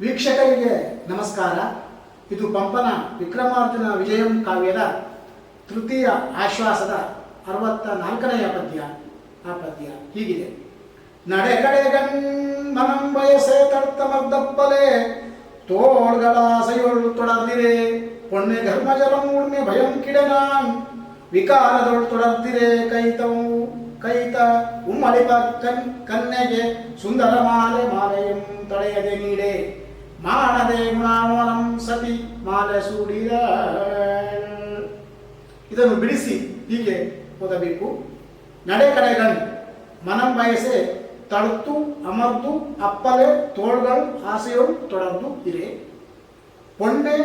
ವೀಕ್ಷಕರಿಗೆ ನಮಸ್ಕಾರ. ಇದು ಪಂಪನ ವಿಕ್ರಮಾರ್ಜುನ ವಿಜಯಂ ಕಾವ್ಯದ ತೃತೀಯ ಆಶ್ವಾಸದ ಅರವತ್ತ ನಾಲ್ಕನೆಯ ಪದ್ಯ. ಆ ಪದ್ಯ ಹೀಗಿದೆ. ಮನಂ ಬಯಸೆ ತರ್ತಮರ್ದಪ್ಪಲೆ ತೋಳ್ಗಳಾಸೆಯೊಳು ತೊಡರ್ದಿರೆ ಪೊಣ್ಣೆ ಧರ್ಮಜಲ ಉಣ್ಮೆ ಭಯಂ ಕಿಡನಾನ್ ವಿಕಾರದೊಳ್ ತೊಡರ್ದಿರೆ ಕೈತವು, ಕೈತ ಉಮ್ಮಳಿಪ ಕನ್ ಕನ್ನೆಗೆ ಸುಂದರ ಮಾಲೆ, ಮಾಲೆಯಂ ತಳೆಯದೆ ನೀಡೆ. ಗುಣಾವನಂ ಸತಿ ಮಾಲೆ ಇದನ್ನು ಬಿಡಿಸಿ ಹೀಗೆ ಓದಬೇಕು. ನಡೆ ಕಡೆಗಳು ಮನಂ ಬಯಸೆ ತಳುತ್ತು ಅಮರ್ದು ಅಪ್ಪಲೆ ತೋಳ್ಗಳು ಆಸೆಯೊಳು ತೊಡರ್ದು ಇರೆ. ಪೊಣ್ಣೆ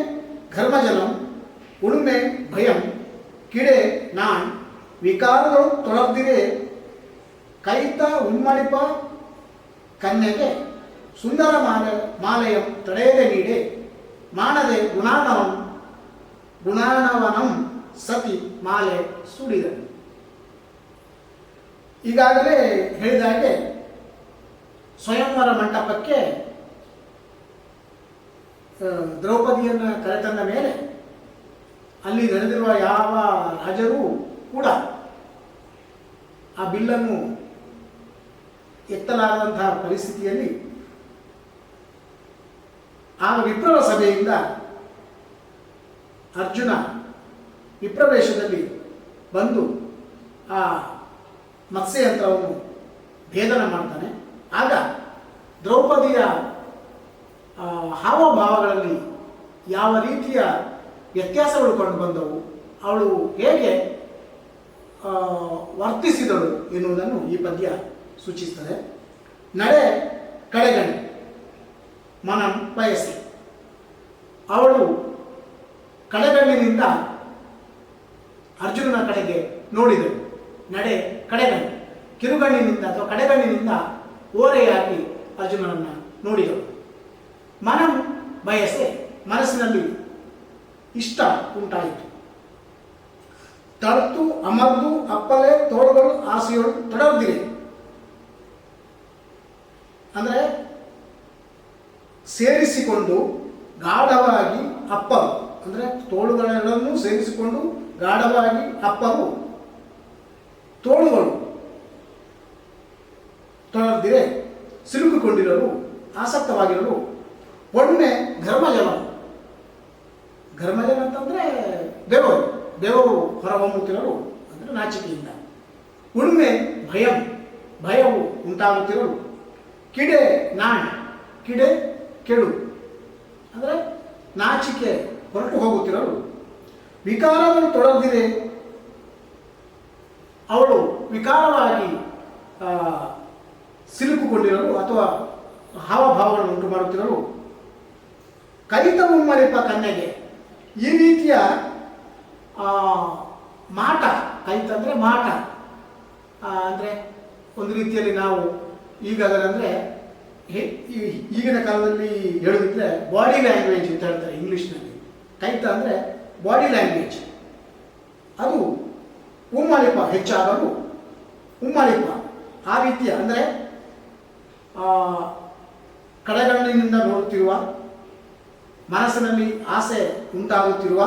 ಘರ್ಮಜಲಂ, ಉಳುಮೆ ಭಯಂ, ಕಿಡೆ ನಾನ್ ವಿಕಾರಗಳು ತೊಡರ್ದಿರೆ. ಕೈತ ಉಮ್ಮಳಿಪ ಕನ್ನೆಗೆ ಸುಂದರ ಮಾಲ ಮಾಲೆಯ ತಡೆಯದೆ ನೀಡೆ. ಮಾಡದೆ ಗುಣಾನವಂ, ಗುಣಾನವನಂ ಸತಿ ಮಾಲೆ ಸುಡಿದನು. ಈಗಾಗಲೇ ಹೇಳಿದ ಹಾಗೆ ಸ್ವಯಂವರ ಮಂಟಪಕ್ಕೆ ದ್ರೌಪದಿಯನ್ನು ಕರೆತಂದ ಮೇಲೆ ಅಲ್ಲಿ ನಡೆದಿರುವ ಯಾವ ರಾಜರೂ ಕೂಡ ಆ ಬಿಲ್ಲನ್ನು ಎತ್ತಲಾದಂತಹ ಪರಿಸ್ಥಿತಿಯಲ್ಲಿ ಆಗ ವಿಪ್ರವ ಸಭೆಯಿಂದ ಅರ್ಜುನ ವಿಪ್ರವೇಶದಲ್ಲಿ ಬಂದು ಆ ಮತ್ಸ್ಯಯಂತ್ರವನ್ನು ಭೇದನ ಮಾಡ್ತಾನೆ. ಆಗ ದ್ರೌಪದಿಯ ಆ, ಹಾವಭಾವಗಳಲ್ಲಿ ಯಾವ ರೀತಿಯ ವ್ಯತ್ಯಾಸಗಳು ಕಂಡು ಬಂದವು ಅವಳು ಹೇಗೆ ಆ, ವರ್ತಿಸಿದಳು ಎನ್ನುವುದನ್ನು ಈ ಪದ್ಯ ಸೂಚಿಸ್ತದೆ. ನಡೆ ಕಡೆಗಣಿ. ಮನ ಬಯಸಿ. ಅವಳು ಕಡೆಗಣ್ಣಿನಿಂದ ಅರ್ಜುನನ ಕಡೆಗೆ ನೋಡಿದಳು. ನಡೆ ಕಡೆಗಣ್ಣು. ಕಿರುಗಣ್ಣಿನಿಂದ ಅಥವಾ ಕಡೆಗಣ್ಣಿನಿಂದ ಓರೆಯಾಗಿ ಅರ್ಜುನನನ್ನು ನೋಡಿದಳು. ಮನಂ ಬಯಸೆ ಮನಸ್ಸಿನಲ್ಲಿ ಇಷ್ಟ ಉಂಟಾಯಿತು. ತರ್ತು, ಅಮರ್ದು, ಅಪ್ಪಲೆ, ತೋಳುಗಳು ಆಸೆಯೊಳು ತೊಡಗುದಿಲ್ಲ ಅಂದರೆ ಸೇರಿಸಿಕೊಂಡು ಗಾಢವಾಗಿ ಅಪ್ಪರು. ಅಂದರೆ ತೋಳುಗಳೆಲ್ಲವನ್ನೂ ಸೇರಿಸಿಕೊಂಡು ಗಾಢವಾಗಿ ಅಪ್ಪರು. ತೋಳುಗಳು. ತೊಳೆದಿರೆ ಸಿಲುಕಿಕೊಂಡಿರಲು, ಆಸಕ್ತವಾಗಿರಲು. ಒಣ್ಣೆ ಧರ್ಮಜಲ ಧರ್ಮಜಲ ಅಂತಂದರೆ ಬೆವರು ಬೆವರು ಹೊರಹೊಮ್ಮುತ್ತಿರಲು, ಅಂದರೆ ನಾಚಿಕೆಯಿಂದ. ಉಣ್ಮೆ ಭಯಂ. ಭಯವು ಉಂಟಾಗುತ್ತಿರಲು. ಕಿಡೆ ನಾಣ್ ಕಿಡೆ ಕೆಡು ಅಂದರೆ ನಾಚಿಕೆ, ಹೊರಟು ಹೋಗುತ್ತಿರಲು ವಿಕಾರವನ್ನು ತೊಳೆದಿದೆ ಅವಳು ವಿಕಾರವಾಗಿ ಸಿಲುಕುಕೊಂಡಿರಲು ಅಥವಾ ಹಾವಭಾವಗಳನ್ನು ಉಂಟು ಮಾಡುತ್ತಿರಲು ಕಲಿತ ಮುಮ್ಮರಿಪ ಕನ್ನೆಗೆ ಈ ರೀತಿಯ ಮಾಟ, ಕಲಿತ ಅಂದರೆ ಮಾಟ ಅಂದರೆ ಒಂದು ರೀತಿಯಲ್ಲಿ ನಾವು ಈಗಾಗಲೇ ಅದರಂದರೆ ಈಗಿನ ಕಾಲದಲ್ಲಿ ಹೇಳೋದಿದ್ರೆ ಬಾಡಿ ಲ್ಯಾಂಗ್ವೇಜ್ ಅಂತ ಹೇಳ್ತಾರೆ ಇಂಗ್ಲೀಷ್ನಲ್ಲಿ. ಕೈತ ಅಂದರೆ ಬಾಡಿ ಲ್ಯಾಂಗ್ವೇಜ್ ಅದು ಉಮ್ಮಾಲಿಪ ಹೆಚ್ಚಾದರೂ ಉಮ್ಮಾಲಿಪ. ಆ ರೀತಿಯ ಅಂದರೆ ಕಡೆಗಣ್ಣಿನಿಂದ ನೋಡುತ್ತಿರುವ, ಮನಸ್ಸಿನಲ್ಲಿ ಆಸೆ ಉಂಟಾಗುತ್ತಿರುವ,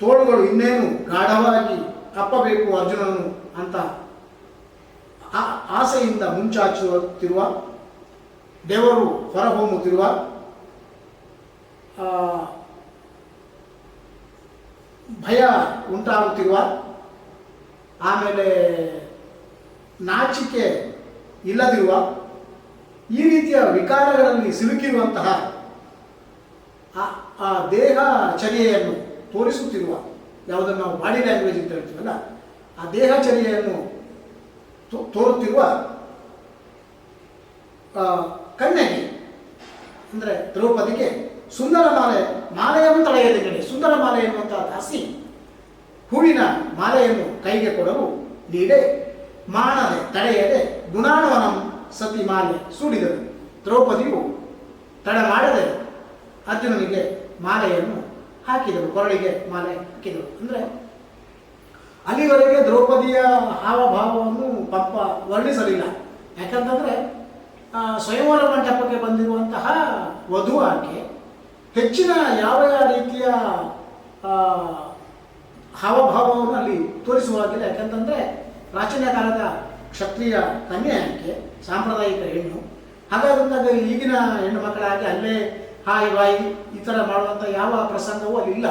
ತೋಳುಗಳು ಇನ್ನೇನು ಗಾಢವಾಗಿ ಕಪ್ಪಬೇಕು ಅರ್ಜುನನು ಅಂತ ಆಸೆಯಿಂದ ಮುಂಚಾಚುತ್ತಿರುವ ದೇವರು ಹೊರಹೊಮ್ಮುತ್ತಿರುವ ಭಯ ಉಂಟಾಗುತ್ತಿರುವ, ಆಮೇಲೆ ನಾಚಿಕೆ ಇಲ್ಲದಿರುವ, ಈ ರೀತಿಯ ವಿಕಾರಗಳಲ್ಲಿ ಸಿಲುಕಿರುವಂತಹ ಆ- ದೇಹ ಚರ್ಯೆಯನ್ನು ತೋರಿಸುತ್ತಿರುವ ಯಾವುದನ್ನು ನಾವು ಬಾಡಿ ಲ್ಯಾಂಗ್ವೇಜ್ ಅಂತ ಹೇಳ್ತೀವಲ್ಲ ಆ ದೇಹ ಚರ್ಯೆಯನ್ನು ತೋ- ತೋರುತ್ತಿರುವ ಕನ್ಯೆಗೆ ಅಂದರೆ ದ್ರೌಪದಿಗೆ ಸುಂದರ ಮಾಲೆ, ಮಾಲೆಯನ್ನು ತಳೆಯದೆ ಕಡೆ ಸುಂದರ ಮಾಲೆ ಎನ್ನುವಂತಹ ದಾಸಿ ಹೂವಿನ ಮಾಲೆಯನ್ನು ಕೈಗೆ ಕೊಡಲು ನೀಡೆ ಮಾಡದೆ ತಡೆಯದೆ ಗುಣಾಣವನಂ ಸತಿ ಮಾಲೆ ಸೂಡಿದರು. ದ್ರೌಪದಿಯು ತಡೆ ಮಾಡದೆ ಅರ್ಜುನನಿಗೆ ಮಾಲೆಯನ್ನು ಹಾಕಿದರು ಕೊರಳಿಗೆ ಮಾಲೆ ಹಾಕಿದರು ಅಂದರೆ ಅಲ್ಲಿವರೆಗೆ ದ್ರೌಪದಿಯ ಹಾವಭಾವವನ್ನು ಪಂಪ ವರ್ಣಿಸಲಿಲ್ಲ. ಯಾಕಂತಂದರೆ ಸ್ವಯಂವರ ಮಂಟಪಕ್ಕೆ ಬಂದಿರುವಂತಹ ವಧು ಆಕೆ ಹೆಚ್ಚಿನ ಯಾವ ಯಾವ ರೀತಿಯ ಹಾವಭಾವವನ್ನು ಅಲ್ಲಿ ತೋರಿಸುವಾಗಿಲ್ಲ ಯಾಕಂತಂದರೆ ಪ್ರಾಚೀನ ಕಾಲದ ಕ್ಷತ್ರಿಯ ಕನ್ಯೆ ಆಕೆ, ಸಾಂಪ್ರದಾಯಿಕ ಹೆಣ್ಣು. ಹಾಗಾದಂತಾಗ ಈಗಿನ ಹೆಣ್ಣು ಮಕ್ಕಳಾಗಿ ಅಲ್ಲೇ ಹಾಯ್ ಬಾಯಿ ಈ ಥರ ಮಾಡುವಂಥ ಯಾವ ಪ್ರಸಂಗವೂ ಅಲ್ಲಿಲ್ಲ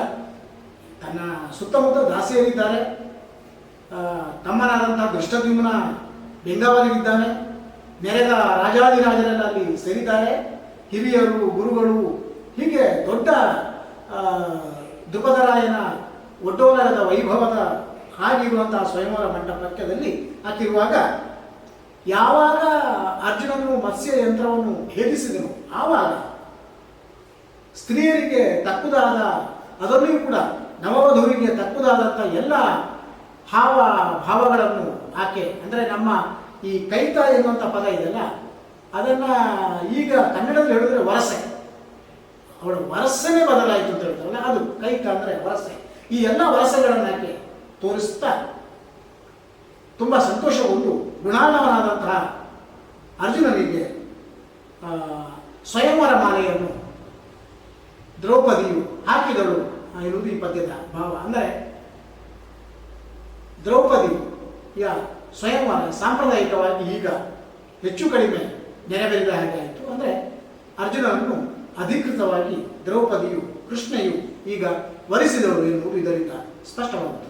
ತನ್ನ ಸುತ್ತಮುತ್ತ ದಾಸಿಯರಿದ್ದಾರೆ. ತಮ್ಮನಾದಂತಹ ದೃಷ್ಟದ್ಯುಮ್ನ ಬೆಂಗಾವಲಿಗಿದ್ದಾನೆ. ನೆರೆದ ರಾಜಾದಿರಾಜರೆಲ್ಲ ಅಲ್ಲಿ ಸೇರಿದ್ದಾರೆ. ಹಿರಿಯರು, ಗುರುಗಳು, ಹೀಗೆ ದೊಡ್ಡ ದೃಪದರಾಯನ ಒಡ್ಡೋಲರದ ವೈಭವದ ಹಾಗಿರುವಂತಹ ಸ್ವಯಂವರ ಮಂಟಪಕ್ಕದಲ್ಲಿ ಹಾಕಿರುವಾಗ ಯಾವಾಗ ಅರ್ಜುನನು ಮತ್ಸ್ಯ ಯಂತ್ರವನ್ನು ಭೇದಿಸಿದನು ಆವಾಗ ಸ್ತ್ರೀಯರಿಗೆ ತಕ್ಕುದಾದ, ಅದರಲ್ಲಿಯೂ ಕೂಡ ನವವಧುವಿಗೆ ತಕ್ಕುದಾದಂಥ ಎಲ್ಲ ಹಾವ ಭಾವಗಳನ್ನು ಆಕೆ, ಅಂದರೆ ನಮ್ಮ ಈ ಕೈತ ಎನ್ನುವಂಥ ಪದ ಇದೆಯಲ್ಲ, ಅದನ್ನು ಈಗ ಕನ್ನಡದಲ್ಲಿ ಹೇಳಿದ್ರೆ ವರಸೆ. ಅವಳ ವರಸನೆ ಬದಲಾಯಿತು ಅಂತ ಹೇಳ್ತಾರಲ್ಲ, ಅದು ಕೈತ ಅಂದರೆ ವರಸೆ. ಈ ಎಲ್ಲ ವರಸೆಗಳನ್ನು ಹಾಕಿ ತೋರಿಸ್ತಾ ತುಂಬ ಸಂತೋಷಗೊಂಡು ಗುಣಾನವನಾದಂತಹ ಅರ್ಜುನನಿಗೆ ಸ್ವಯಂವರ ಮಾಲೆಯನ್ನು ದ್ರೌಪದಿಯು ಹಾಕಿದಳು. ಎನ್ನುವುದು ಈ ಪದ್ಯದ ಭಾವ. ಅಂದರೆ ದ್ರೌಪದಿ, ಯ ಸ್ವಯಂವರ ಸಾಂಪ್ರದಾಯಿಕವಾಗಿ ಈಗ ಹೆಚ್ಚು ಕಡಿಮೆ ನೆರವೇರಿದ ಹಾಗೆ ಆಯಿತು. ಅಂದರೆ ಅರ್ಜುನನನ್ನು ಅಧಿಕೃತವಾಗಿ ದ್ರೌಪದಿಯು ಕೃಷ್ಣೆಯು ಈಗ ವರಿಸಿದವರು ಎನ್ನುವುದು ಇದರಿಂದ ಸ್ಪಷ್ಟವಾಗುತ್ತದೆ.